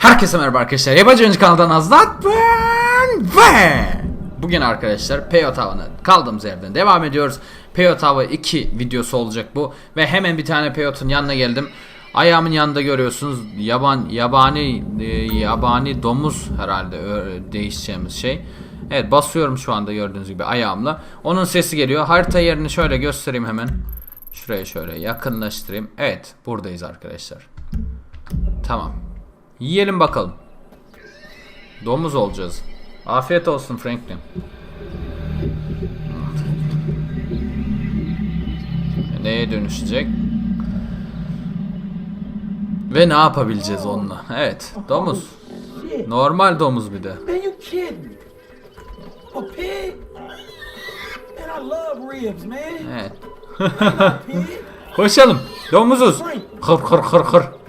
Herkese merhaba arkadaşlar. Yabancı Oyuncu kanalından Azlat ben ve bugün arkadaşlar Peyo Tava'na kaldığımız yerden devam ediyoruz. Peyo Tava 2 videosu olacak bu ve hemen bir tane Peyot'un yanına geldim. Ayağımın yanında görüyorsunuz yaban yabani e, yabani domuz herhalde ö- değişeceğimiz şey. Evet basıyorum şu anda gördüğünüz gibi ayağımla. Onun sesi geliyor. Harita yerini şöyle göstereyim hemen. Şuraya şöyle yakınlaştırayım. Evet buradayız arkadaşlar. Tamam. Yiyelim bakalım. Domuz olacağız. Afiyet olsun Franklin. Neye dönüşecek? Ve ne yapabileceğiz onunla? Evet, domuz. Normal domuz bir de. man. Evet. Koşalım. Domuzuz. Kır kır kır kır.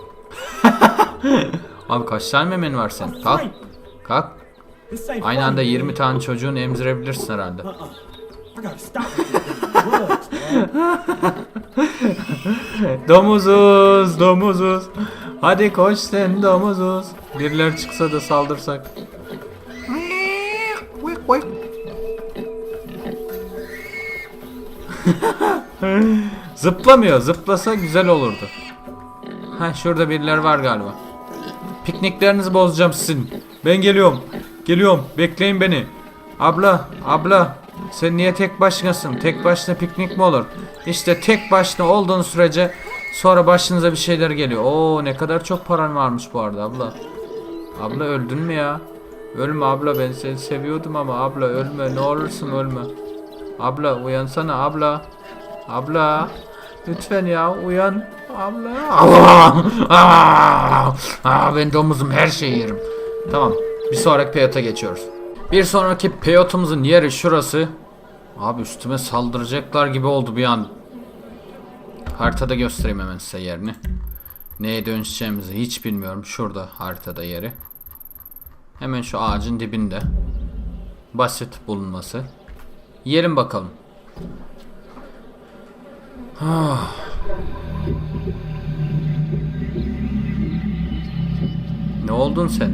Abi kaç tane memen var sen? Kalk. Kalk. Aynı anda funny, 20 man. tane çocuğun emzirebilirsin herhalde. Domuzuz, domuzuz. Hadi koş sen domuzuz. Birileri çıksa da saldırsak. Zıplamıyor. Zıplasa güzel olurdu. Ha şurada birileri var galiba. Pikniklerinizi bozacağım sizin. Ben geliyorum. Geliyorum. Bekleyin beni. Abla, abla. Sen niye tek başınasın? Tek başına piknik mi olur? İşte tek başına olduğun sürece sonra başınıza bir şeyler geliyor. Oo ne kadar çok paran varmış bu arada abla. Abla öldün mü ya? Ölme abla ben seni seviyordum ama abla ölme ne olursun ölme. Abla uyansana abla. Abla. Lütfen ya uyan. Abla. Aa, aa, aa, ben domuzum her şeyi yerim. Tamam. Bir sonraki peyota geçiyoruz. Bir sonraki peyotumuzun yeri şurası. Abi üstüme saldıracaklar gibi oldu bir an. Haritada göstereyim hemen size yerini. Neye dönüşeceğimizi hiç bilmiyorum. Şurada haritada yeri. Hemen şu ağacın dibinde. Basit bulunması. Yiyelim bakalım. Ah. Ne oldun sen?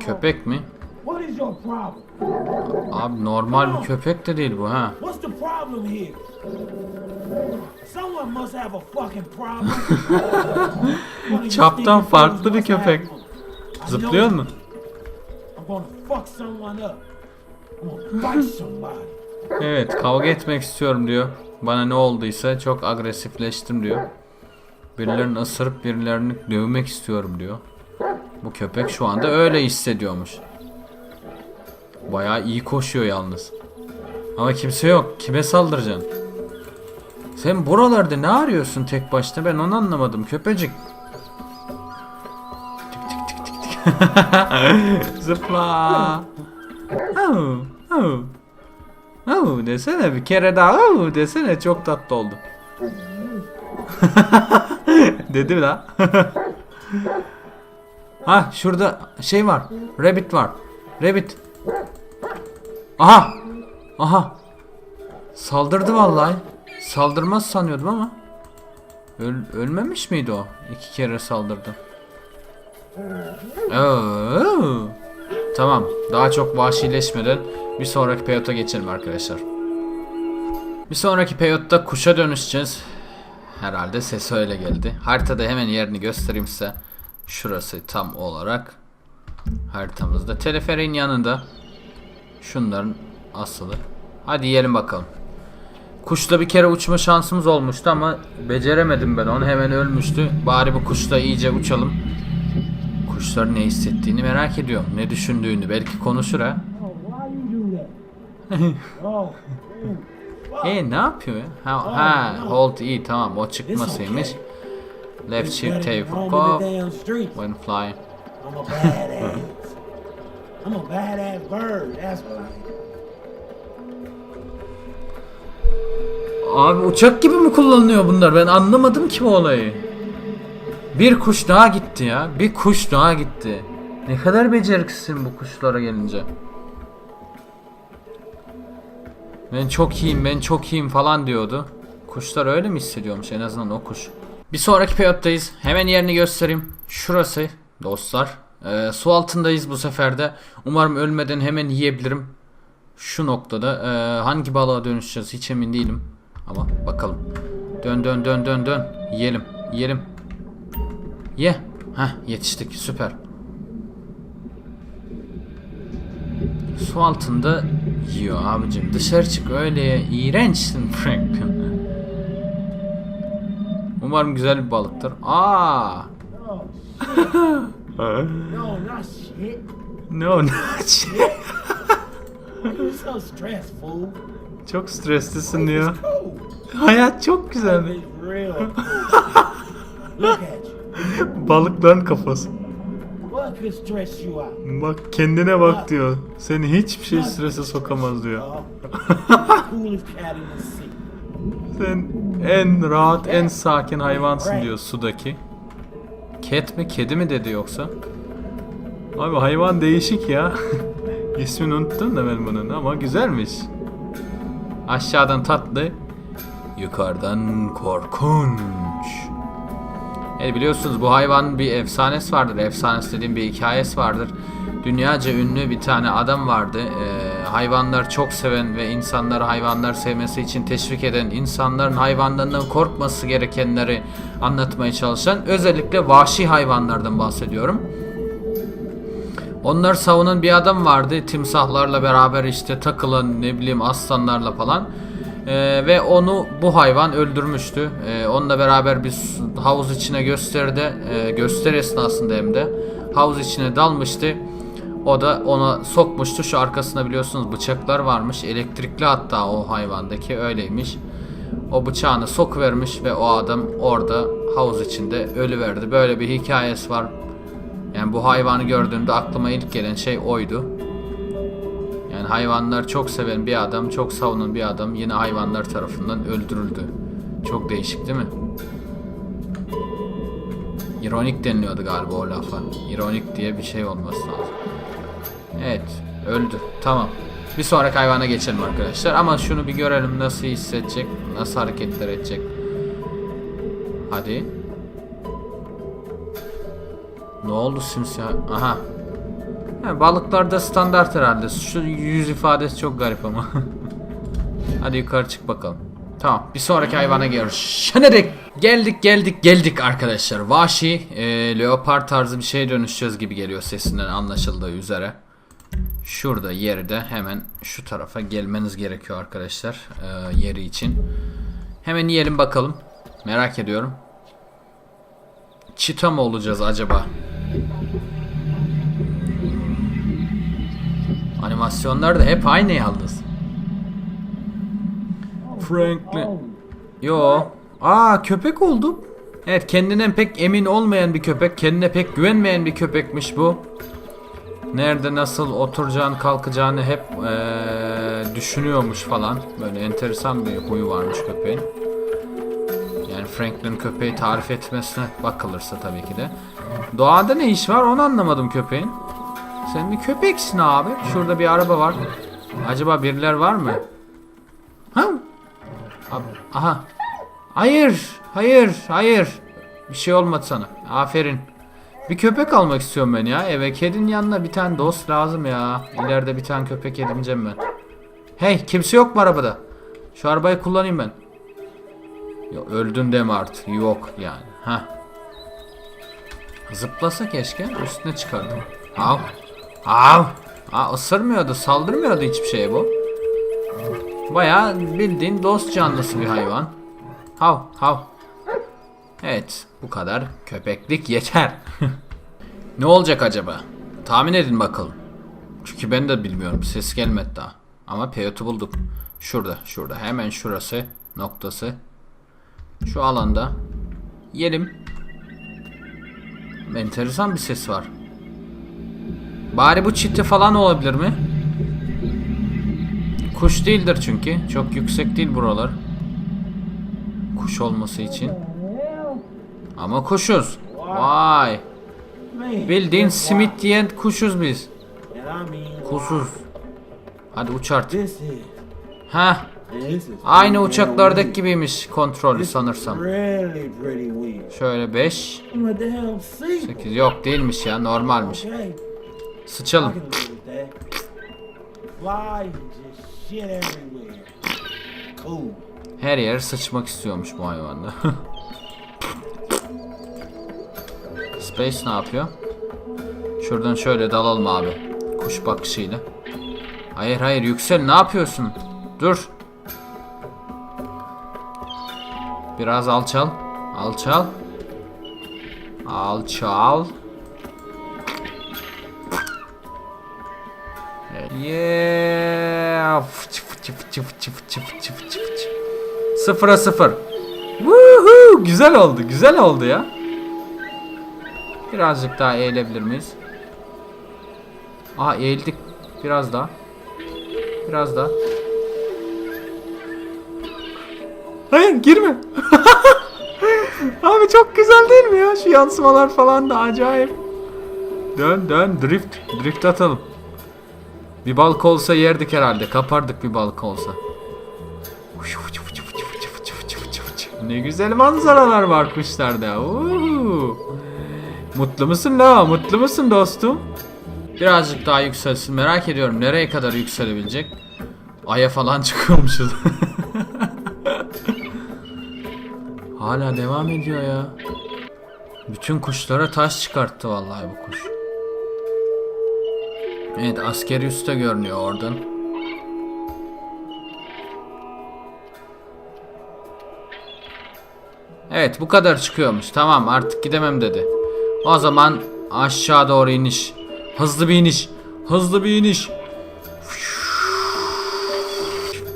Köpek mi? Abi normal bir köpek de değil bu ha. Çaptan farklı bir köpek. Zıplıyor mu? Evet kavga etmek istiyorum diyor. Bana ne olduysa çok agresifleştim diyor. Birilerini ısırıp birilerini dövmek istiyorum diyor. Bu köpek şu anda öyle hissediyormuş. Bayağı iyi koşuyor yalnız. Ama kimse yok. Kime saldıracaksın? Sen buralarda ne arıyorsun tek başına? Ben onu anlamadım köpecik. Tik tik tik tik tik. Zıpla. Oh, oh. Oh desene bir kere daha oh desene çok tatlı oldu. Dedi mi lan? ha şurada şey var. Rabbit var. Rabbit. Aha. Aha. Saldırdı vallahi. Saldırmaz sanıyordum ama. Öl- ölmemiş miydi o? İki kere saldırdı. Tamam. Daha çok vahşileşmeden bir sonraki peyota geçelim arkadaşlar. Bir sonraki peyotta kuşa dönüşeceğiz. Herhalde ses öyle geldi. Haritada hemen yerini göstereyim size. Şurası tam olarak haritamızda. Teleferin yanında. Şunların asılı. Hadi yiyelim bakalım. Kuşla bir kere uçma şansımız olmuştu ama beceremedim ben onu hemen ölmüştü. Bari bu kuşla iyice uçalım. Kuşların ne hissettiğini merak ediyorum. Ne düşündüğünü belki konuşur ha. E ne yapıyor ya? Ha, ha hold iyi tamam o çıkmasıymış. Left shift the damn streets. when flying. I'm a badass. I'm a badass bird. That's what I am. Abi uçak gibi mi kullanılıyor bunlar? Ben anlamadım ki bu olayı. Bir kuş daha gitti ya. Bir kuş daha gitti. Ne kadar beceriksizsin bu kuşlara gelince. Ben çok iyiyim, ben çok iyiyim falan diyordu. Kuşlar öyle mi hissediyormuş en azından o kuş? Bir sonraki pilottayız. Hemen yerini göstereyim. Şurası dostlar. Ee, su altındayız bu sefer de. Umarım ölmeden hemen yiyebilirim. Şu noktada ee, hangi balığa dönüşeceğiz hiç emin değilim. Ama bakalım. Dön dön dön dön dön. Yiyelim. Yiyelim. Ye. Heh yetiştik. Süper. Su altında yiyor abicim. Dışarı çık öyle iğrençsin Franklin. Umarım güzel bir balıktır. Aa! No, not shit. no, no. You're so stressful. çok streslisin diyor. Hayat çok güzel. You. Balıkların kafası. Bak kendine bak diyor. Seni hiçbir şey strese sokamaz diyor. Sen en rahat, en sakin hayvansın diyor sudaki. Cat mi, kedi mi dedi yoksa? Abi hayvan değişik ya. İsmini unuttum da ben bunun ama güzelmiş. Aşağıdan tatlı, yukarıdan korkunç. E biliyorsunuz bu hayvanın bir efsanesi vardır. Efsanesi dediğim bir hikayesi vardır. Dünyaca ünlü bir tane adam vardı. Ee, hayvanlar çok seven ve insanları hayvanlar sevmesi için teşvik eden, insanların hayvanlarından korkması gerekenleri anlatmaya çalışan, özellikle vahşi hayvanlardan bahsediyorum. Onlar savunan bir adam vardı. Timsahlarla beraber işte takılan ne bileyim aslanlarla falan. Ee, ve onu bu hayvan öldürmüştü. Ee, onunla beraber su- havuz içine gösteride e, gösteri esnasında hem de havuz içine dalmıştı. O da ona sokmuştu. Şu arkasında biliyorsunuz bıçaklar varmış. Elektrikli hatta o hayvandaki öyleymiş. O bıçağını sokuvermiş ve o adam orada havuz içinde ölüverdi. Böyle bir hikayesi var. Yani bu hayvanı gördüğümde aklıma ilk gelen şey oydu. Yani hayvanlar çok seven bir adam, çok savunan bir adam yine hayvanlar tarafından öldürüldü. Çok değişik değil mi? İronik deniliyordu galiba o lafa. İronik diye bir şey olması lazım. Evet, öldü. Tamam. Bir sonraki hayvana geçelim arkadaşlar. Ama şunu bir görelim nasıl hissedecek, nasıl hareketler edecek. Hadi. Ne oldu simsiyah? Aha. Balıklarda standart herhalde. Şu yüz ifadesi çok garip ama. Hadi yukarı çık bakalım. Tamam. Bir sonraki hayvana görüşenek. Geldik geldik geldik arkadaşlar. Vahşi e, leopar tarzı bir şeye dönüşeceğiz gibi geliyor sesinden anlaşıldığı üzere. Şurada yeri de hemen şu tarafa gelmeniz gerekiyor arkadaşlar. e, yeri için. Hemen yiyelim bakalım. Merak ediyorum. Çita mı olacağız acaba? Animasyonlar da hep aynı yalnız. Franklin. Yo. Aa köpek oldum. Evet kendinden pek emin olmayan bir köpek. Kendine pek güvenmeyen bir köpekmiş bu. Nerede nasıl oturacağını kalkacağını hep eee, düşünüyormuş falan. Böyle enteresan bir huyu varmış köpeğin. Yani Franklin köpeği tarif etmesine bakılırsa tabii ki de. Doğada ne iş var onu anlamadım köpeğin. Sen bir köpeksin abi. Şurada bir araba var. Acaba biriler var mı? Ha? Aha. Hayır. Hayır. Hayır. Bir şey olmadı sana. Aferin. Bir köpek almak istiyorum ben ya. Eve kedinin yanına bir tane dost lazım ya. İleride bir tane köpek edineceğim ben. Hey kimse yok mu arabada? Şu arabayı kullanayım ben. Ya öldün deme artık. Yok yani. Ha. Zıplasa keşke. Üstüne çıkardım. Av. Av. Aa, ısırmıyordu, saldırmıyordu hiçbir şeye bu. Bayağı bildiğin dost canlısı bir hayvan. Hav hav. Evet, bu kadar köpeklik yeter. ne olacak acaba? Tahmin edin bakalım. Çünkü ben de bilmiyorum. Ses gelmedi daha. Ama Peyot'u bulduk. Şurada, şurada. Hemen şurası noktası. Şu alanda. Yelim. Enteresan bir ses var. Bari bu çiti falan olabilir mi? Kuş değildir çünkü. Çok yüksek değil buralar. Kuş olması için. Ama kuşuz. Vay. Bildiğin simit diyen kuşuz biz. Kusuz. Hadi uç artık. Ha, Aynı uçaklardaki gibiymiş kontrolü sanırsam. Şöyle 5, I'm a damn sea. 8 yok değilmiş ya normalmiş. Sıçalım. Her yer sıçmak istiyormuş bu hayvanda. Space ne yapıyor? Şuradan şöyle dalalım abi. Kuş bakışıyla. Hayır hayır yüksel ne yapıyorsun? Dur. Biraz alçal. Alçal. Alçal. Yeah. Fıçı fıçı. Woohoo! Güzel oldu, güzel oldu ya. Birazcık daha eğilebilir miyiz? Aa eğildik. Biraz daha. Biraz daha. Hayır girme. Abi çok güzel değil mi ya? Şu yansımalar falan da acayip. Dön dön drift. Drift atalım. Bir balık olsa yerdik herhalde. Kapardık bir balık olsa. Ne güzel manzaralar var kuşlarda. Uhu. Mutlu musun la? Mutlu musun dostum? Birazcık daha yükselsin. Merak ediyorum nereye kadar yükselebilecek. Aya falan çıkıyormuşuz. Hala devam ediyor ya. Bütün kuşlara taş çıkarttı vallahi bu kuş. Evet askeri üste görünüyor oradan. Evet bu kadar çıkıyormuş. Tamam artık gidemem dedi. O zaman aşağı doğru iniş. Hızlı bir iniş. Hızlı bir iniş.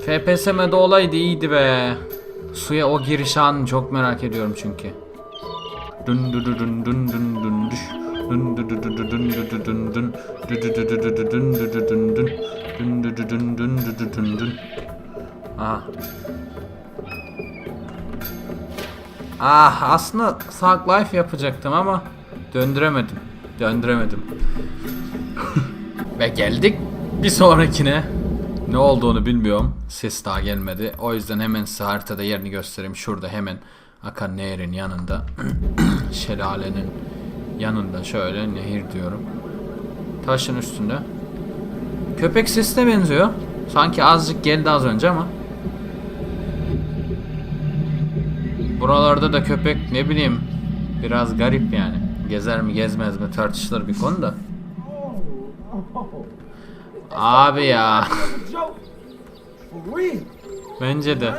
FPS'mede olaydı iyiydi be. Suya o giriş anını çok merak ediyorum çünkü. Dün dün dün dün dün dün düş. Ah. Ah aslında Sark Life yapacaktım ama döndüremedim. Döndüremedim. Ve geldik bir sonrakine. Ne olduğunu bilmiyorum. Ses daha gelmedi. O yüzden hemen size haritada yerini göstereyim. Şurada hemen akan nehrin yanında şelalenin yanında şöyle nehir diyorum. Taşın üstünde. Köpek sesine benziyor. Sanki azıcık geldi az önce ama. Buralarda da köpek ne bileyim biraz garip yani. Gezer mi gezmez mi tartışılır bir konu da. Abi ya. Bence de.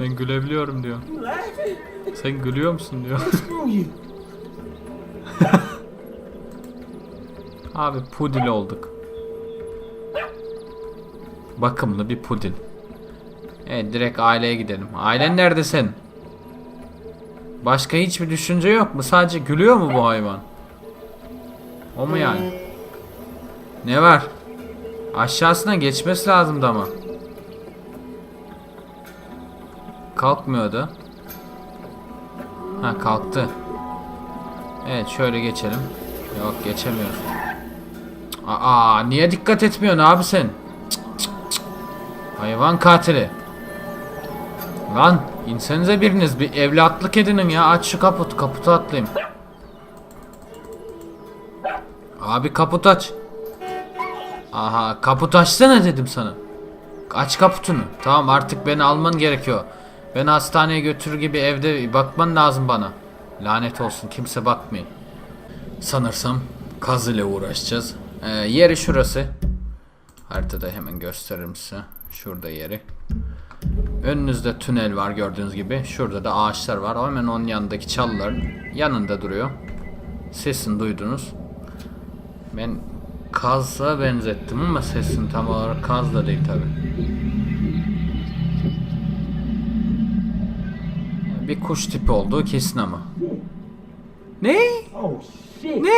Ben gülebiliyorum diyor. Sen gülüyor musun diyor. Abi pudil olduk. Bakımlı bir pudil. Evet direkt aileye gidelim. Ailen nerede sen? Başka hiçbir düşünce yok mu? Sadece gülüyor mu bu hayvan? O mu yani? Ne var? Aşağısına geçmesi lazımdı ama. Kalkmıyordu. Ha kalktı. Evet şöyle geçelim. Yok geçemiyoruz. Aa niye dikkat etmiyorsun abi sen? Hayvan katili. Lan insenize biriniz bir evlatlık edinin ya aç şu kaput kaputu atlayayım. Abi kaput aç. Aha kaput açsana dedim sana. Aç kaputunu. Tamam artık beni alman gerekiyor. Beni hastaneye götürür gibi evde bakman lazım bana. Lanet olsun kimse bakmayın. Sanırsam kaz ile uğraşacağız. Ee, yeri şurası. Haritada hemen gösteririm size. Şurada yeri. Önünüzde tünel var gördüğünüz gibi. Şurada da ağaçlar var. Hemen onun yanındaki çalıların yanında duruyor. Sesini duydunuz. Ben kaza benzettim ama sesin tam olarak kaz da değil tabi. bir kuş tipi olduğu kesin ama. Ne? Ne?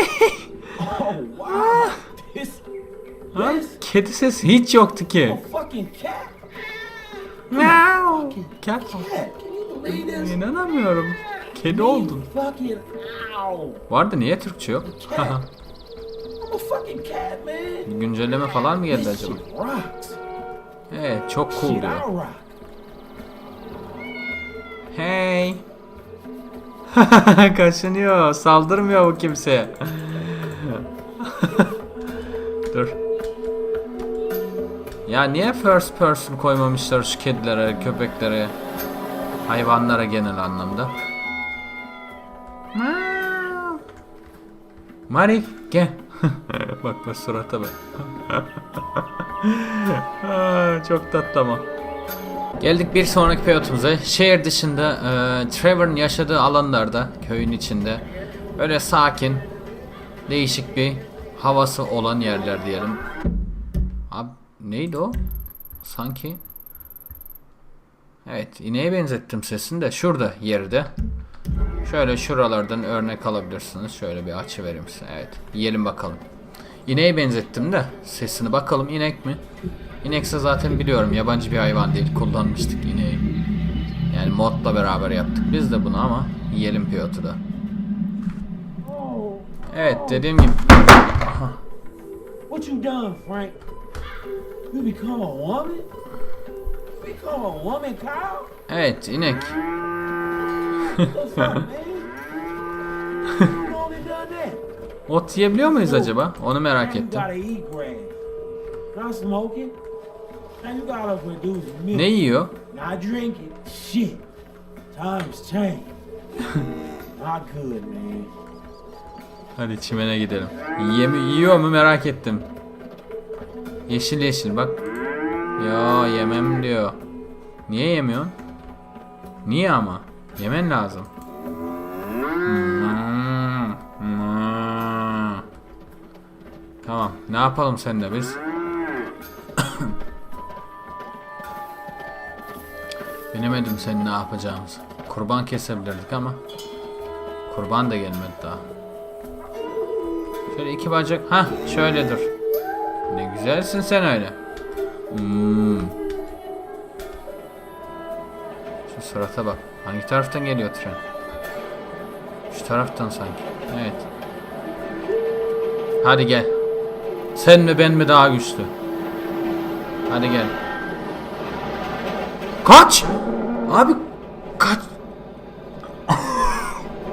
ha? Kedi sesi hiç yoktu ki. Meow. Cat. İnanamıyorum. Kedi oldun. Var da niye Türkçe yok? Güncelleme falan mı geldi acaba? Evet çok cool diyor. Hey. Kaşınıyor. Saldırmıyor bu kimseye. Dur. Ya niye first person koymamışlar şu kedilere, köpeklere, hayvanlara genel anlamda? Mari gel. bak bak surata bak. Aa, çok tatlı ama. Geldik bir sonraki piyotumuza. Şehir dışında e, Trevor'ın yaşadığı alanlarda, köyün içinde böyle sakin, değişik bir havası olan yerler diyelim. Abi neydi o? Sanki Evet, ineğe benzettim sesini de şurada yerde. Şöyle şuralardan örnek alabilirsiniz. Şöyle bir açı vereyim size. Evet, yiyelim bakalım. İneğe benzettim de sesini bakalım inek mi? İnekse zaten biliyorum yabancı bir hayvan değil. Kullanmıştık ineği. Yani modla beraber yaptık biz de bunu ama yiyelim piyotu da. Evet dediğim gibi What you done, Frank? You become a woman? Become a woman, Kyle? Evet inek. Ot yiyebiliyor muyuz acaba? Onu merak ettim. Ne yiyor? Not drinking. Shit. Times change. Not good, man. Hadi çimene gidelim. Yemi yiyor mu merak ettim. Yeşil yeşil bak. Ya yemem diyor. Niye yemiyorsun? Niye ama? Yemen lazım. Hmm, hmm. Tamam. Ne yapalım seninle biz? Bilemedim senin ne yapacağımızı. Kurban kesebilirdik ama kurban da gelmedi daha. Şöyle iki bacak. Ha, şöyle dur. Ne güzelsin sen öyle. Hmm. Şu surata bak. Hangi taraftan geliyor tren? Şu taraftan sanki. Evet. Hadi gel. Sen mi ben mi daha güçlü? Hadi gel. Kaç! Abi kaç.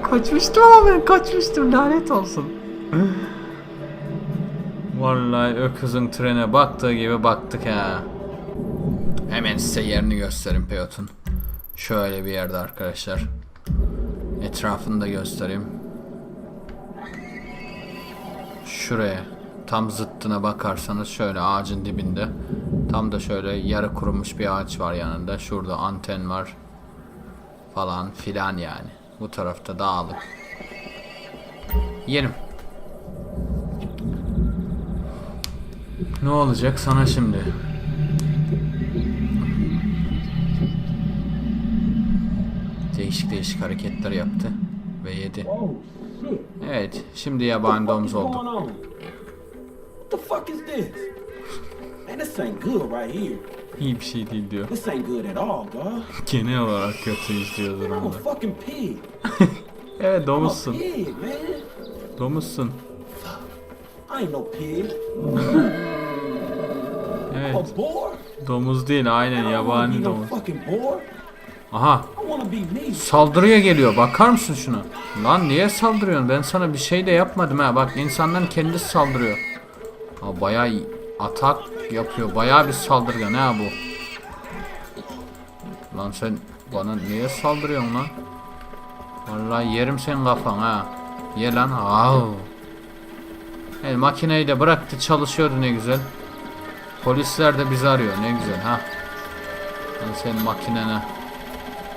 Kaçmıştım ama ben kaçmıştım lanet olsun. Vallahi öküzün trene baktığı gibi baktık ha. Hemen size yerini göstereyim Peyot'un. Şöyle bir yerde arkadaşlar. Etrafını da göstereyim. Şuraya. Tam zıttına bakarsanız şöyle ağacın dibinde. Tam da şöyle yarı kurumuş bir ağaç var yanında. Şurada anten var. Falan filan yani. Bu tarafta dağlık. Yerim. Ne olacak sana şimdi? Değişik değişik hareketler yaptı ve yedi. Evet, şimdi yabani domuz What's Man, this ain't good right here. İyi bir şey değil diyor. This ain't good at all, dog. Genel olarak kötüyüz diyor I'm a durumda. fucking pig. Evet I'm a domuzsun. pig, man. Domuzsun. I ain't no pig. Evet. A boar? Domuz değil aynen I don't wanna yabani be no domuz. fucking boar. Aha I wanna be me. saldırıya geliyor bakar mısın şuna? Lan niye saldırıyorsun? Ben sana bir şey de yapmadım ha. Bak insanların kendisi saldırıyor. Ha bayağı iyi. Atak yapıyor. Bayağı bir saldırgan ha bu. Lan sen bana niye saldırıyorsun lan? Vallahi yerim senin kafan ha. Ye lan. Au. Evet, makineyi de bıraktı çalışıyordu ne güzel. Polisler de bizi arıyor ne güzel ha. Lan senin makinene.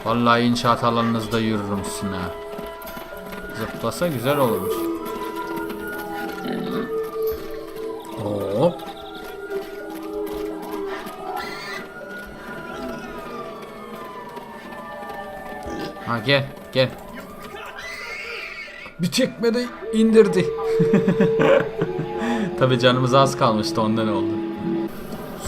Vallahi inşaat alanınızda yürürüm ha. Zıplasa güzel olurmuş. Gel gel. Bir tekmede indirdi. Tabi canımız az kalmıştı ondan oldu.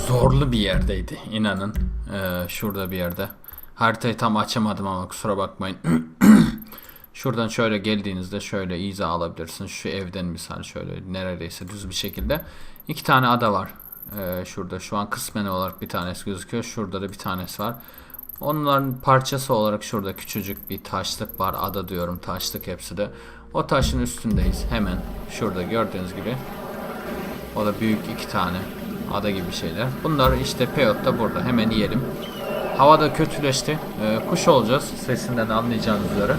Zorlu bir yerdeydi inanın. Ee, şurada bir yerde. Haritayı tam açamadım ama kusura bakmayın. Şuradan şöyle geldiğinizde şöyle iza alabilirsin. Şu evden misal şöyle neredeyse düz bir şekilde. iki tane ada var. Ee, şurada şu an kısmen olarak bir tanesi gözüküyor. Şurada da bir tanesi var. Onların parçası olarak şurada küçücük bir taşlık var. Ada diyorum taşlık hepsi de. O taşın üstündeyiz. Hemen şurada gördüğünüz gibi. O da büyük iki tane ada gibi şeyler. Bunlar işte Peyot da burada. Hemen yiyelim. Hava da kötüleşti. Ee, kuş olacağız. Sesinden anlayacağınız üzere.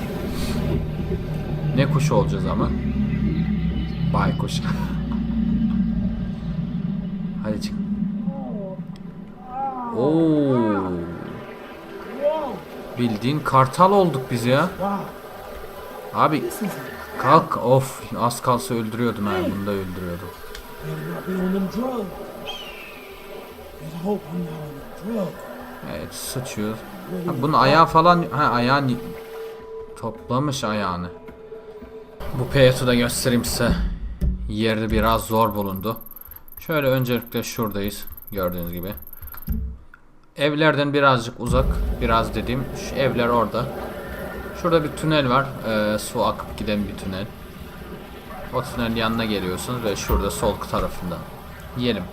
Ne kuşu olacağız ama? Baykuş. Hadi çık. Oo. Bildiğin kartal olduk biz ya. Abi kalk of az kalsa öldürüyordum ha bunu da öldürüyordum. Evet sıçıyor. Ha, bunun ayağı falan ha ayağını toplamış ayağını. Bu Peyot'u da göstereyim size. Yeri biraz zor bulundu. Şöyle öncelikle şuradayız gördüğünüz gibi. Evlerden birazcık uzak, biraz dediğim şu evler orada. Şurada bir tünel var. Ee, su akıp giden bir tünel. O tünelin yanına geliyorsunuz ve şurada sol tarafında. Yiyelim.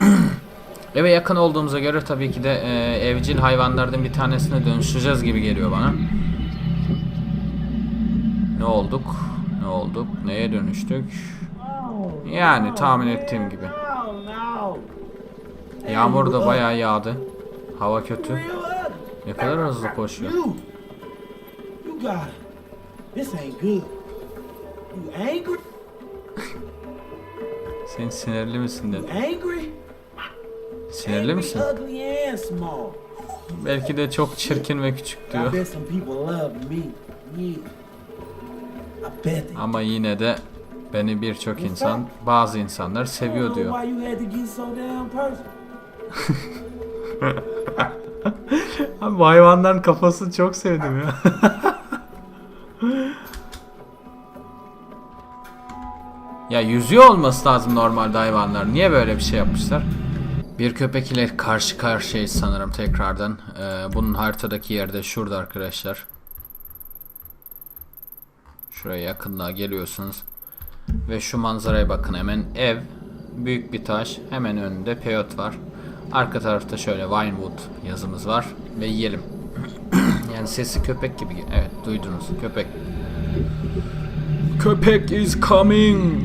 Eve yakın olduğumuza göre tabii ki de e, evcil hayvanlardan bir tanesine dönüşeceğiz gibi geliyor bana. Ne olduk? Ne olduk? Neye dönüştük? Yani tahmin ettiğim gibi. Yağmur da bayağı yağdı. Hava kötü. Ne kadar hızlı koşuyor. You. You got it. This ain't good. You angry? Sen sinirli misin dedi. Angry? Sinirli misin? ugly, and small. Belki de çok çirkin ve küçük diyor. Ama yine de beni birçok insan, bazı insanlar seviyor diyor. Bu hayvanların kafasını çok sevdim ya. ya yüzüyor olması lazım normalde hayvanlar. Niye böyle bir şey yapmışlar? Bir köpek ile karşı karşıyayız sanırım tekrardan. Ee, bunun haritadaki yerde şurada arkadaşlar. Şuraya yakınlığa geliyorsunuz. Ve şu manzaraya bakın hemen ev, büyük bir taş, hemen önünde peyot var. Arka tarafta şöyle Vinewood yazımız var ve yiyelim. yani sesi köpek gibi. Evet duydunuz köpek. Köpek is coming.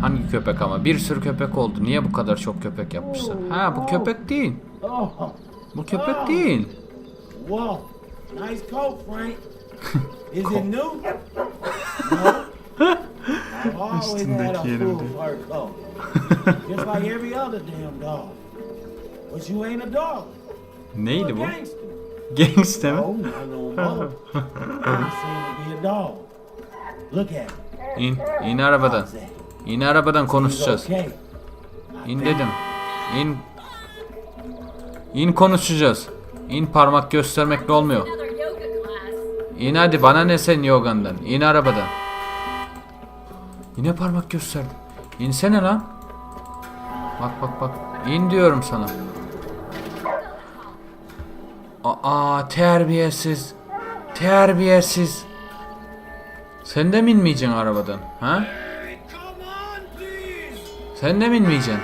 Hangi köpek ama? Bir sürü köpek oldu. Niye bu kadar çok köpek yapmışlar? Ha bu köpek değil. Oh, Bu köpek değil. whoa. Nice coat, Frank. Is it new? No. I've always had a Üstündeki full yerimde. Just like every other damn dog. But you ain't a dog. Neydi bu? gangster. Mi? Oh. İn, in arabadan. İn arabadan konuşacağız. İn dedim. İn. İn konuşacağız. İn parmak göstermekle olmuyor. İn hadi bana ne senin yogandan. İn arabadan. Yine parmak gösterdim. İnsene lan. Bak bak bak. İn diyorum sana. Aa terbiyesiz. Terbiyesiz. Sen de mi inmeyeceksin arabadan? Ha? Sen de mi inmeyeceksin?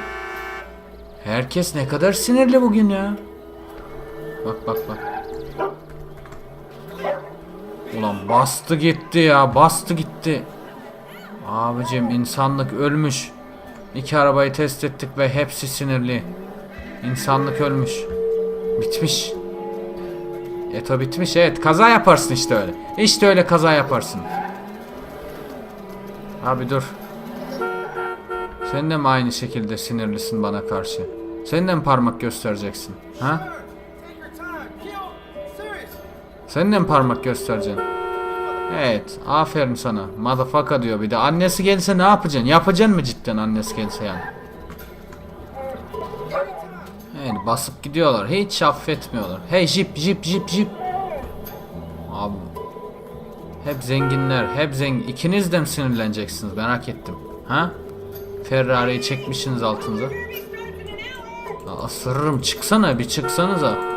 Herkes ne kadar sinirli bugün ya. Bak bak bak. Ulan bastı gitti ya bastı gitti. Abicim insanlık ölmüş. İki arabayı test ettik ve hepsi sinirli. İnsanlık ölmüş. Bitmiş. Eto bitmiş evet kaza yaparsın işte öyle. İşte öyle kaza yaparsın. Abi dur. Sen de mi aynı şekilde sinirlisin bana karşı? Sen de mi parmak göstereceksin? Ha? Sen de mi parmak göstereceksin? Evet, aferin sana. Motherfucker diyor bir de. Annesi gelse ne yapacaksın? Yapacaksın mı cidden annesi gelse yani? Evet, basıp gidiyorlar. Hiç affetmiyorlar. Hey jip jip jip jip. Abi. Hep zenginler, hep zengin. İkiniz de mi sinirleneceksiniz? Merak ettim. Ha? Ferrari'yi çekmişsiniz altınıza. Aa. Çıksana bir çıksanıza.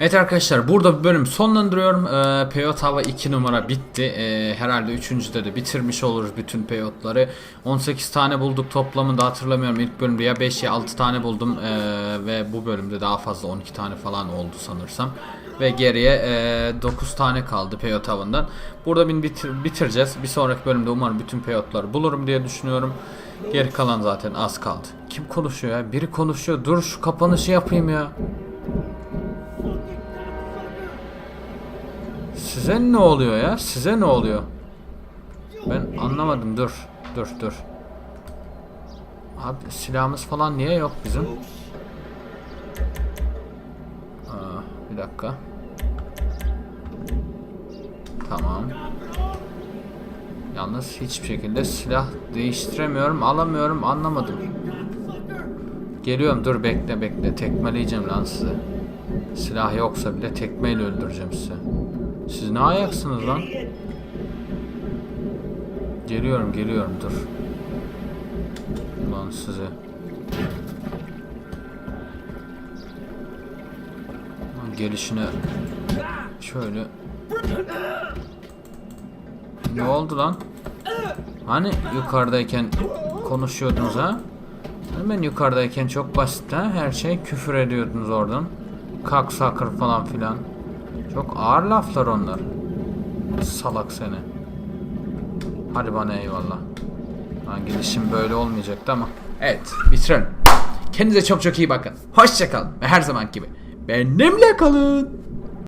Evet arkadaşlar burada bir bölüm sonlandırıyorum. Ee, Peyot Hava 2 numara bitti. Ee, herhalde 3. de bitirmiş oluruz bütün Peyotları. 18 tane bulduk toplamında hatırlamıyorum. İlk bölümde ya 5 ya 6 tane buldum. Ee, ve bu bölümde daha fazla 12 tane falan oldu sanırsam. Ve geriye e, 9 tane kaldı Peyot Hava'ndan. Burada bin bitir- bitireceğiz. Bir sonraki bölümde umarım bütün Peyotları bulurum diye düşünüyorum. Geri kalan zaten az kaldı. Kim konuşuyor ya? Biri konuşuyor. Dur şu kapanışı yapayım ya. Size ne oluyor ya? Size ne oluyor? Ben anlamadım. Dur. Dur dur. Abi silahımız falan niye yok bizim? Aa, bir dakika. Tamam. Yalnız hiçbir şekilde silah değiştiremiyorum, alamıyorum, anlamadım. Geliyorum, dur bekle bekle. Tekmeleyeceğim lan sizi. Silah yoksa bile tekmeyle öldüreceğim sizi. Siz ne ayaksınız lan? Geliyorum, geliyorum, dur. Ulan size. Lan gelişine şöyle ne oldu lan? Hani yukarıdayken konuşuyordunuz ha? Hani ben yukarıdayken çok basit ha? Her şey küfür ediyordunuz oradan. Kak sakır falan filan. Çok ağır laflar onlar. Salak seni. Hadi bana eyvallah. Lan gidişim böyle olmayacaktı ama. Evet bitirelim. Kendinize çok çok iyi bakın. Hoşçakalın ve her zaman gibi benimle kalın.